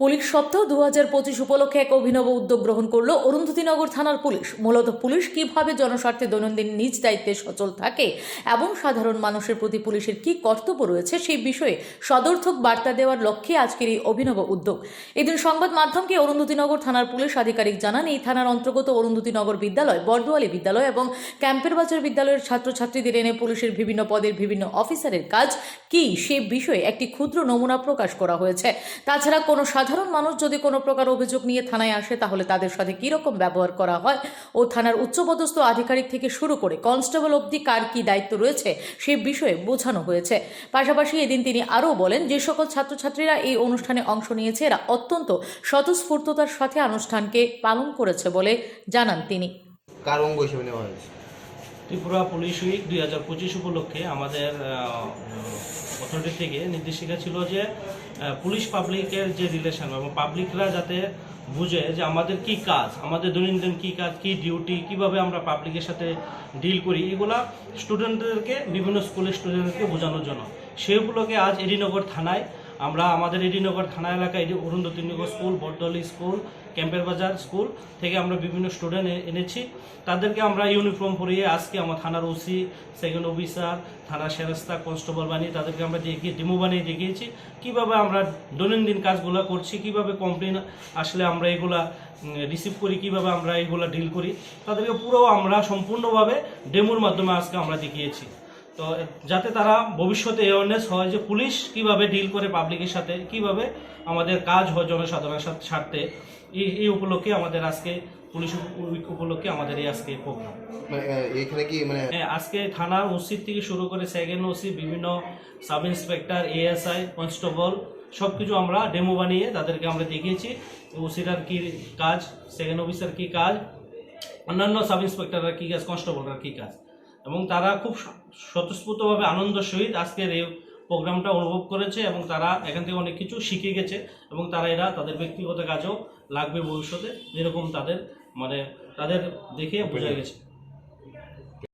Police সপ্তাহ দু হাজার পঁচিশ উপলক্ষে এক অভিনব উদ্যোগ গ্রহণ করল অরুন্ধতিনগর থানার পুলিশ। মূলত পুলিশ কীভাবে জনস্বার্থে দৈনন্দিন নিজ দায়িত্বে সচল থাকে এবং সাধারণ মানুষের প্রতি পুলিশের কি কর্তব্য রয়েছে সেই বিষয়ে সদর্থক বার্তা দেওয়ার লক্ষ্যে আজকের এই অভিনব উদ্যোগ। এদিন সংবাদ মাধ্যমকে অরুন্ধতিনগর থানার পুলিশ আধিকারিক জানান, এই থানার অন্তর্গত অরুন্ধতিনগর বিদ্যালয় বর্দোয়ালি বিদ্যালয় এবং ক্যাম্পের বাজার বিদ্যালয়ের ছাত্রছাত্রীদের এনে পুলিশের বিভিন্ন পদের বিভিন্ন অফিসারের কাজ কি সে বিষয়ে একটি ক্ষুদ্র নমুনা প্রকাশ করা হয়েছে। তাছাড়া কোনো সাধারণ মানুষ যদি কোনো প্রকার অভিযোগ নিয়ে থানায় আসে, তাহলে তাদের সাথে কী রকম ব্যবহার করা হয়? ও থানার উচ্চপদস্থ আধিকারিক থেকে শুরু করে কনস্টেবল অবধি কার কী দায়িত্ব রয়েছে, সে বিষয়ে বোঝানো হয়েছে। পাশাপাশি এদিন তিনি আরও বলেন, যে সকল ছাত্রছাত্রীরা এই অনুষ্ঠানে অংশ নিয়েছে, এরা অত্যন্ত স্বতঃস্ফূর্ততার সাথে অনুষ্ঠানকে পালন করেছে বলে জানান তিনি। কার অঙ্গ হিসেবে নেওয়া হয়েছে? ত্রিপুরা পুলিশ উইক দুই হাজার পঁচিশ উপলক্ষে আমাদের অথরিটি থেকে নির্দেশিকা ছিল যে পুলিশ পাবলিকের যে রিলেশন এবং পাবলিকরা যাতে বুঝে যে আমাদের কি কাজ, আমাদের দৈনন্দিন কি কাজ, কি ডিউটি কীভাবে আমরা পাবলিকের সাথে ডিল করি, এগুলা স্টুডেন্টদেরকে বিভিন্ন স্কুলের স্টুডেন্টদেরকে বোঝানোর জন্য। সেগুলোকে আজ এডিনগর থানায় আমরা আমাদের এডিনগর থানা এলাকায় এডি- অরুন্ধতিনগর স্কুল, বটদলি স্কুল, ক্যাম্পের বাজার স্কুল থেকে আমরা বিভিন্ন স্টুডেন্ট এনেছি। তাদেরকে আমরা ইউনিফর্ম পরিয়ে আজকে আমার থানার ওসি সেকেন্ড অফিসার থানার সেরেস্তা কনস্টেবল বানিয়ে তাদেরকে আমরা দেখিয়ে ডেমো বানিয়ে দেখিয়েছি। কীভাবে আমরা দৈনন্দিন কাজগুলো করছি, কীভাবে কমপ্লেন আসলে আমরা এগুলা রিসিভ করি, কীভাবে আমরা এগুলা ডিল করি, তাদেরকে পুরো আমরা সম্পূর্ণভাবে ডেমোর মাধ্যমে আজকে আমরা দেখিয়েছি। তো যাতে তারা ভবিষ্যতে অ্যাওয়ারনেস হয় যে পুলিশ কীভাবে ডিল করে পাবলিকের সাথে কীভাবে আমাদের কাজ হয় জনসাধারণের সাথে স্বার্থে এই এই উপলক্ষে আমাদের আজকে পুলিশ উপলক্ষে আমাদের এই আজকে প্রোগ্রাম মানে এখানে কি মানে হ্যাঁ আজকে থানার ওসি থেকে শুরু করে সেকেন্ড ওসি বিভিন্ন সাব ইন্সপেক্টর এএসআই কনস্টেবল সব কিছু আমরা ডেমো বানিয়ে তাদেরকে আমরা দেখিয়েছি ওসিরার কি কাজ সেকেন্ড অফিসার কী কাজ অন্যান্য সাব ইন্সপেক্টররা কী কাজ কনস্টেবলরা কী কাজ। এবং তারা খুব স্বতঃস্ফূর্তভাবে আনন্দ সহিত আজকের এই প্রোগ্রামটা অনুভব করেছে এবং তারা এখান থেকে অনেক কিছু শিখে গেছে এবং তারা এরা তাদের ব্যক্তিগত কাজেও লাগবে ভবিষ্যতে যেরকম তাদের মানে তাদের দেখে বোঝা গেছে।